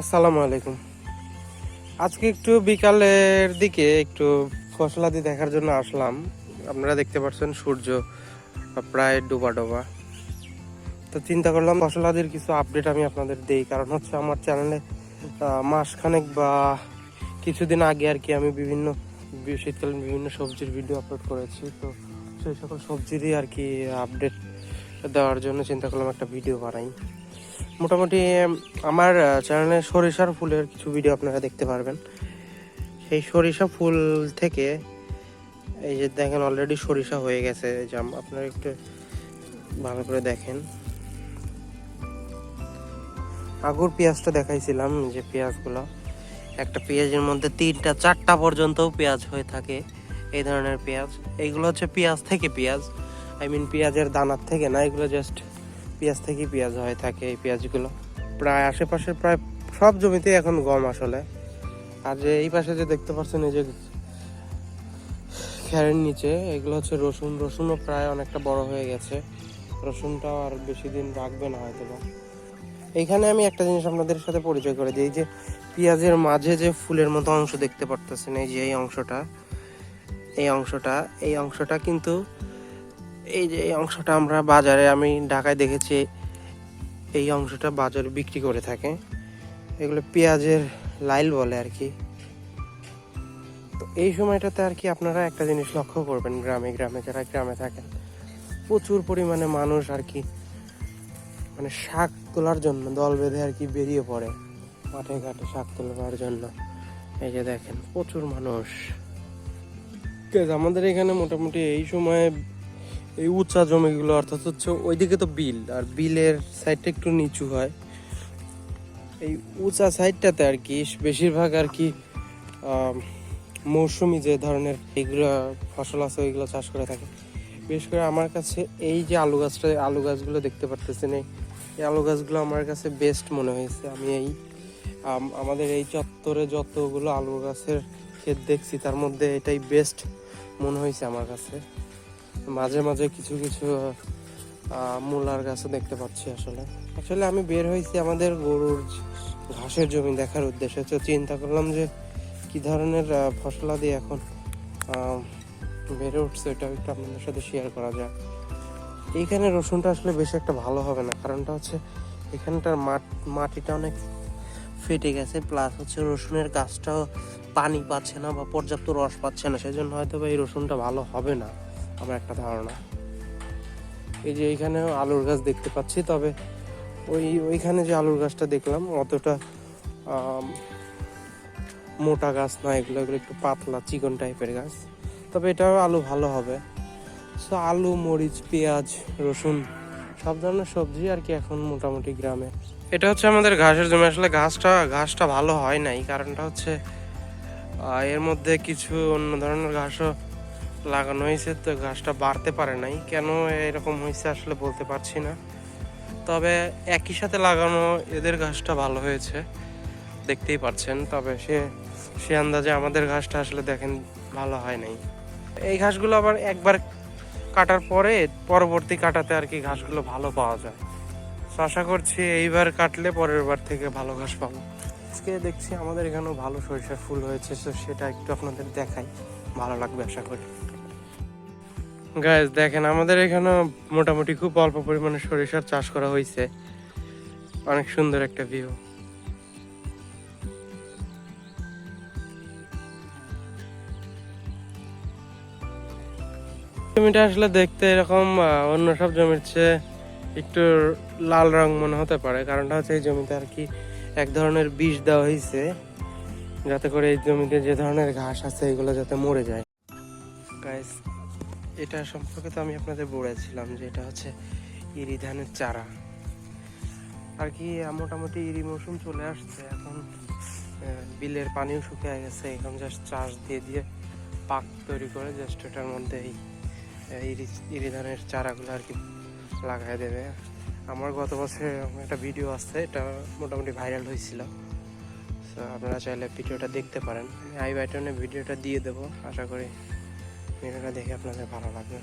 আসসালামু আলাইকুম। আজকে একটু বিকালের দিকে একটু ফসলাদি দেখার জন্য আসলাম। আপনারা দেখতে পাচ্ছেন সূর্য প্রায় ডোবা ডোবা। তো চিন্তা করলাম ফসলাদির কিছু আপডেট আমি আপনাদের দেই। কারণ হচ্ছে আমার চ্যানেলে মাসখানেক বা কিছুদিন আগে আর কি আমি বিভিন্ন শীতকালীন বিভিন্ন সবজির ভিডিও আপলোড করেছি। তো সেই সকল সবজিরই আর কি আপডেট দেওয়ার জন্য চিন্তা করলাম একটা ভিডিও বানাই। মোটামুটি, আমার চ্যানেলে সরিষার ফুলের কিছু ভিডিও আপনারা দেখতে পারবেন। সেই সরিষা ফুল থেকে এই যে দেখেন অলরেডি সরিষা হয়ে গেছে। যে আপনারা একটু ভালো করে দেখেন। আগুর পেঁয়াজটা দেখাইছিলাম যে পেঁয়াজগুলো। একটা পেঁয়াজের মধ্যে তিনটা, চারটা পর্যন্তও পেঁয়াজ হয়ে থাকে, এই ধরনের পেঁয়াজ। এইগুলো হচ্ছে পেঁয়াজ থেকে পেঁয়াজ। আই মিন পেঁয়াজের দানার থেকে না, এগুলো জাস্ট পেঁয়াজ থেকে পেঁয়াজ হয়ে থাকে এই পেঁয়াজগুলো। প্রায় আশেপাশের প্রায় সব জমিতে এখন গম আসলে। আর যে এই পাশে যে দেখতে পাচ্ছেন এই যে খ্যারের নিচে, এগুলো হচ্ছে রসুন। রসুনও প্রায় অনেকটা বড় হয়ে গেছে। রসুনটাও আর বেশি দিন রাখবে না হয়তো বা এইখানে আমি একটা জিনিস আপনাদের সাথে পরিচয় করে দিই যে পেঁয়াজের মাঝে যে ফুলের মতো অংশ দেখতে পারতেছেন, এই যে এই অংশটা এই অংশটা এই অংশটা কিন্তু এই যে এই অংশটা আমরা বাজারে, আমি ঢাকায় দেখেছি, এই অংশটা বাজারে বিক্রি করে থাকে। এগুলো পেঁয়াজের লাইল বলে আর কি। তো এই সময়টাতে আর কি আপনারা একটা জিনিস লক্ষ্য করবেন গ্রামে গ্রামে যারা গ্রামে থাকেন, প্রচুর পরিমাণে মানুষ আর কি মানে শাক তোলার জন্য, দল বেঁধে আর কি বেরিয়ে পড়ে মাঠে ঘাটে শাক তোলার জন্য। এই যে দেখেন, প্রচুর মানুষ। আমাদের এখানে মোটামুটি এই সময় এই উঁচা জমিগুলো, অর্থাৎ হচ্ছে ওইদিকে তো বিল, আর বিলের সাইডটা একটু নিচু হয়। এই উঁচা সাইডটাতে আর কি, বেশিরভাগ আর কি মৌসুমি যে ধরনের এগুলো ফসল আছে, ওইগুলো চাষ করে থাকে। বিশেষ করে আমার কাছে এই যে আলু গাছটা আলু গাছগুলো দেখতে পারতেছেন, এই এই আলু গাছগুলো আমার কাছে বেস্ট মনে হয়েছে আমি এই আমাদের এই চত্বরে যতগুলো আলু গাছের ক্ষেত দেখছি, তার মধ্যে এটাই বেস্ট মনে হয়েছে আমার কাছে। মাঝে মাঝে কিছু কিছু মূলার গাছও দেখতে পাচ্ছি আসলে। আসলে আমি বের হয়েছি আমাদের গরুর ঘাসের জমি দেখার উদ্দেশ্যে। তো চিন্তা করলাম যে কি ধরনের আহ, ফসলাদি এখন বেড়ে উঠছে এটা একটু আপনাদের সাথে শেয়ার করা যায় এইখানে রসুনটা আসলে বেশি একটা ভালো হবে না। কারণটা হচ্ছে এখানটার মাঠ মাটিটা অনেক ফেটে গেছে। প্লাস হচ্ছে রসুনের গাছটাও পানি পাচ্ছে না বা পর্যাপ্ত রস পাচ্ছে না। সেজন্য হয়তো বা এই রসুনটা ভালো হবে না। আমার একটা ধারণা। এই যে এইখানে আলুর গাছ দেখতে পাচ্ছি, তবে ওই, ওইখানে যে আলুর গাছটা দেখলাম, অতটা মোটা গাছ না, এগুলো এগুলো একটু পাতলা, চিকন টাইপের গাছ। তবে এটাও আলু ভালো হবে। সো আলু, মরিচ, পেঁয়াজ, রসুন, সব ধরনের সবজি আর কি এখন মোটামুটি গ্রামে। এটা হচ্ছে আমাদের ঘাসের জমি। আসলে ঘাসটা ঘাসটা ভালো হয় নাই। কারণটা হচ্ছে এর মধ্যে কিছু অন্য ধরনের ঘাসও লাগানো হয়েছে, তো ঘাসটা বাড়তে পারে নাই। কেন এরকম হয়েছে আসলে বলতে পারছি না। তবে একই সাথে লাগানো এদের ঘাসটা ভালো হয়েছে, দেখতেই পাচ্ছেন তবে সে সে আন্দাজে আমাদের ঘাসটা আসলে দেখেন ভালো হয় নাই। এই ঘাসগুলো আবার একবার কাটার পরে পরবর্তী কাটাতে আর কি ঘাসগুলো ভালো পাওয়া যায়। আশা করছি এইবার কাটলে পরের বার থেকে ভালো ঘাস পাবো। আজকে দেখছি আমাদের এখানেও ভালো সরিষার ফুল হয়েছে, তো সেটা একটু আপনাদের দেখাই। ভালো লাগবে আশা করি। গাইজ দেখেন, আমাদের এখানেও মোটামুটি খুব অল্প পরিমাণে সরিষার চাষ করা হয়েছে। অনেক সুন্দর একটা ভিউ জমিটা আসলে দেখতে এরকম অন্য সব জমির চেয়ে একটু লাল রং মনে হতে পারে, কারণটা হচ্ছে এই জমিতে আর কি এক ধরনের বিষ দেওয়া হয়েছে, যাতে করে এই জমিতে যে ধরনের ঘাস আছে, এগুলো যাতে মরে যায়। গাইস এটা সম্পর্কে তো আমি আপনাদের বলেছিলাম যে এটা হচ্ছে ইরি ধানের চারা। আর কি মোটামুটি ইরি মৌসুম চলে আসছে, এখন বিলের পানিও শুকিয়ে গেছে, এখন জাস্ট চাষ দিয়ে দিয়ে পাক তৈরি করে জাস্ট এটার মধ্যে এই ইরি ইরি ধানের চারাগুলো আর কি লাগাই দেবে। আমার গত বছর একটা ভিডিও আছে এটা মোটামুটি ভাইরাল হয়েছিল। তো আপনারা চাইলে ভিডিওটা দেখতে পারেন। আমি আই ভিডিওটা দিয়ে দেবো। আশা করি ভিডিওটা দেখে আপনাদের ভালো লাগবে।